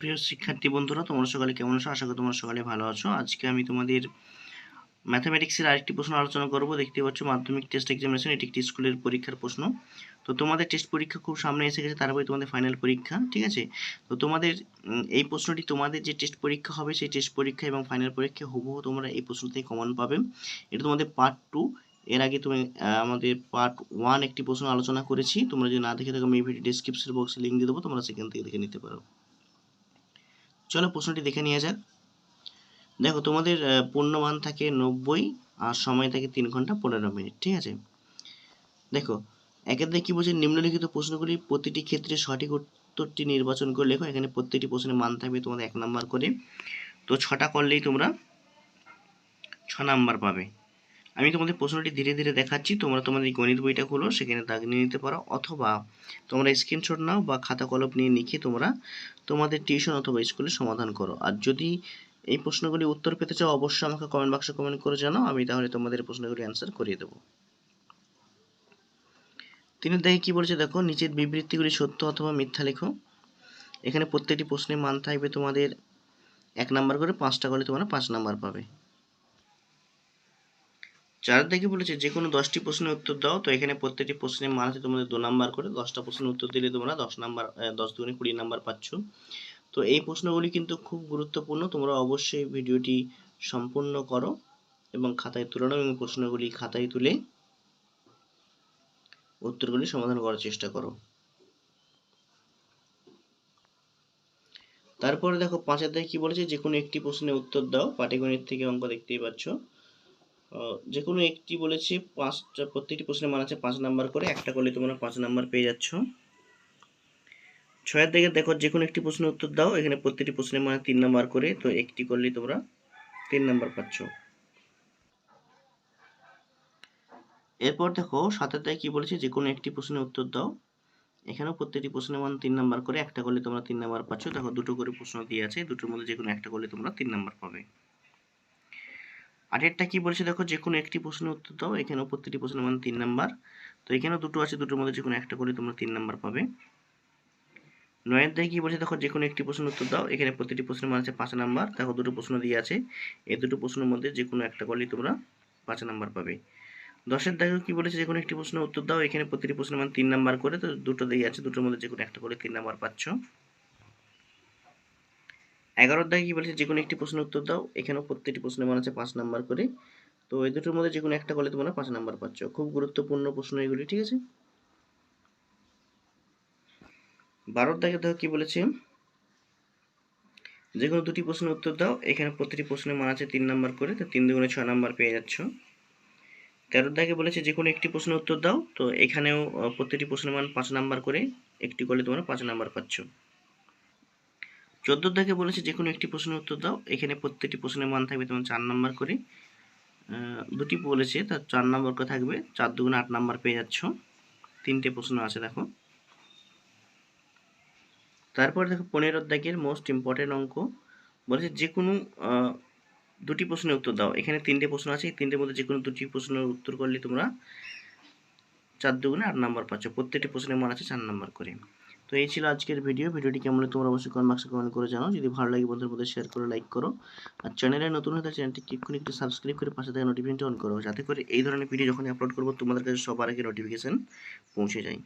প্রিয় শিক্ষার্থী বন্ধুরা, তোমরা সকালে কেমন আছো? আশা করি তোমরা সকালে ভালো আছো। আজকে আমি তোমাদের ম্যাথামেটিক্সের আরেকটি প্রশ্ন আলোচনা করব। দেখতে পাচ্ছ, মাধ্যমিক টেস্ট এক্সামিনেশন এটি একটি স্কুলের পরীক্ষার প্রশ্ন। তো তোমাদের টেস্ট পরীক্ষা খুব সামনে এসে গেছে, তারপরে তোমাদের ফাইনাল পরীক্ষা, ঠিক আছে? তো তোমাদের এই প্রশ্নটি তোমাদের যে টেস্ট পরীক্ষা হবে, সেই টেস্ট পরীক্ষা এবং ফাইনাল পরীক্ষা হুবহু তোমরা এই প্রশ্ন থেকে কমন পাবে। এটা তোমাদের পার্ট টু এর আগে তুমি আমাদের পার্ট ওয়ান একটি প্রশ্ন আলোচনা করেছি। তোমরা যদি না দেখে থাকো, আমি ভিডিও ডিসক্রিপশন বক্সে লিঙ্ক দিয়ে দেবো, তোমরা সেখান থেকে দেখে নিতে পারো। চলো প্রশ্নটি দেখে নিয়ে যাক। দেখো, তোমাদের পূর্ণমান থাকে নব্বই আর সময় থাকে তিন ঘণ্টা পনেরো মিনিট, ঠিক আছে? দেখো একের কি বলছে? নিম্নলিখিত প্রশ্নগুলি প্রতিটি ক্ষেত্রে সঠিক উত্তরটি নির্বাচন করে লেখো। এখানে প্রত্যেকটি প্রশ্নের মান থাকবে তোমাদের এক নাম্বার করে। তো ছটা করলেই তোমরা ছ নাম্বার পাবে। আমি তোমাদের প্রশ্নটি ধীরে ধীরে দেখাচ্ছি। তোমরা তোমাদের গণিত বইটা খুলো, সেখানে দাগ নিয়ে নিতে পারো, অথবা তোমরা স্ক্রিনশট নাও বা খাতা কলম নিয়ে লিখে তোমরা তোমাদের টিউশন অথবা স্কুলে সমাধান করো। আর যদি এই প্রশ্নগুলি উত্তর পেতে চাও, অবশ্যই আমাকে কমেন্ট বক্সে কমেন্ট করে জানাও, আমি তাহলে তোমাদের প্রশ্নগুলি অ্যান্সার করিয়ে দেবো। তিনি দেখে কি বলেছে দেখো, নিচের বিবৃতিগুলি সত্য অথবা মিথ্যা লেখো। এখানে প্রত্যেকটি প্রশ্নের মান থাকবে তোমাদের এক নাম্বার করে, পাঁচটা করলে তোমরা পাঁচ নাম্বার পাবে। চার দিকে বলেছে যে কোনো দশটি প্রশ্নের উত্তর দাও। তো এখানে প্রত্যেকটি প্রশ্নের মান আছে তোমাদের দু নাম্বার করে। দশটা প্রশ্নের উত্তর দিলে তোমরা দশ নাম্বার দশ দুগুণে কুড়ি নাম্বার পাচ্ছ। তো এই প্রশ্নগুলি কিন্তু খুব গুরুত্বপূর্ণ। তোমরা অবশ্যই ভিডিওটি সম্পূর্ণ করো এবং খাতায় তুলে নাও এবং প্রশ্নগুলি খাতায় তুলে উত্তরগুলি সমাধান করার চেষ্টা করো। তারপরে দেখো, পাঁচের দায় কি বলেছে? যে কোনো একটি প্রশ্নের উত্তর দাও। পাটিগণিত থেকে অঙ্ক দেখতেই পাচ্ছ। যে কোনো একটি বলেছে, পাঁচটা, প্রত্যেকটি প্রশ্নের মান আছে পাঁচ নাম্বার করে, একটা করলে তোমরা পাঁচ নাম্বার পেয়ে যাচ্ছ। ছয়ের দিকে দেখো যে কোনো একটি প্রশ্নের উত্তর দাও, এখানে প্রত্যেকটি প্রশ্নের মানে তিন নাম্বার করে, তো একটি করলে তোমরা তিন নাম্বার পাচ্ছ। এরপর দেখো, সাতের দায় কি বলেছে যে কোনো একটি প্রশ্নের উত্তর দাও, এখানেও প্রত্যেকটি প্রশ্নের মান তিন নাম্বার করে, একটা করলে তোমরা তিন নাম্বার পাচ্ছ। দেখো, দুটো করে প্রশ্ন দিয়ে আছে, দুটোর মধ্যে যে কোনো একটা করলে তোমরা তিন নাম্বার পাবে। আটেরটা কি বলেছে? দেখো যে কোনো একটি প্রশ্নের উত্তর দাও। এখানেও প্রত্যেকটি প্রশ্নের মান তিন নাম্বার। তো এখানেও দুটো আছে, দুটোর মধ্যে যে কোনো একটা করলে তোমরা তিন নাম্বার পাবে। নয়ের দায় কি বলছে? দেখো যে কোনো একটি প্রশ্ন উত্তর দাও। এখানে প্রতিটি প্রশ্নের মান আছে পাঁচ নাম্বার। দেখো, দুটো প্রশ্ন দিয়ে আছে। এই দুটো প্রশ্নের মধ্যে যে কোনো একটা করলেই তোমরা পাঁচ নাম্বার পাবে। দশের দাগে কি বলেছে? যে কোনো একটি প্রশ্নের উত্তর দাও। এখানে প্রতিটি প্রশ্নের মান তিন নাম্বার করে। তো দুটো দিয়ে আছে। দুটোর মধ্যে যে কোনো একটা করে তিন নাম্বার পাচ্ছ। এগারোর দাগে কি বলেছে? যে কোনো একটি প্রশ্নের উত্তর দাও। এখানেও প্রত্যেকটি প্রশ্নের মান আছে পাঁচ নাম্বার করে। তো এই দুটোর মধ্যে যে কোনো একটা করলে তোমরা পাঁচ নাম্বার পাচ্ছ। খুব গুরুত্বপূর্ণ প্রশ্ন এগুলি, ঠিক আছে? বারোর দাগে দেখো কি বলেছে? যে কোনো দুটি প্রশ্নের উত্তর দাও। এখানে প্রতিটি প্রশ্নের মান আছে তিন নাম্বার করে। তো তিন দুগুণে ছয় নাম্বার পেয়ে যাচ্ছ। তেরো দাগে বলেছে? যে কোনো একটি প্রশ্নের উত্তর দাও। তো এখানেও প্রতিটি প্রশ্নের মান পাঁচ নাম্বার করে। একটি করলে তোমরা পাঁচ নাম্বার পাচ্ছ। চোদ্দোর দাগে বলেছে যে কোনো একটি প্রশ্নের উত্তর দাও। এখানে প্রত্যেকটি প্রশ্নের মান থাকবে তোমার চার নাম্বার করে। দুটি বলেছে, তার চার নাম্বার করে থাকবে। চার দুগুণ আট নাম্বার পেয়ে যাচ্ছ। তিনটে প্রশ্ন আছে, দেখো। তারপর দেখো পনেরো দাগের মোস্ট ইম্পর্টেন্ট অঙ্ক। বলেছে যে কোনো দুটি প্রশ্নের উত্তর দাও। এখানে তিনটে প্রশ্ন আছে। এই তিনটের মধ্যে যে কোনো দুটি প্রশ্নের উত্তর করলে তোমরা চার দুগুণে আট নাম্বার পাচ্ছ। প্রত্যেকটি প্রশ্নের মান আছে চার নাম্বার করে। তো এই ছিল আজকের ভিডিও ভিডিওটি কেমন তোমরা অবশ্যই কমেন্ট বক্সে কমেন্ট করে জানাও। যদি ভালো লাগে বন্ধুদের মধ্যে শেয়ার করে লাইক করো। আর চ্যানেলে নতুন হলে চ্যানেলটি এক্ষুনি একটু সাবস্ক্রাইব করে পাশে থাকা নোটিফিকেশন অন করো। যাতে করে এই ধরনের ভিডিও যখন আপলোড করব, তোমাদের কাছে সবার আগে নোটিফিকেশান পৌঁছে যায়।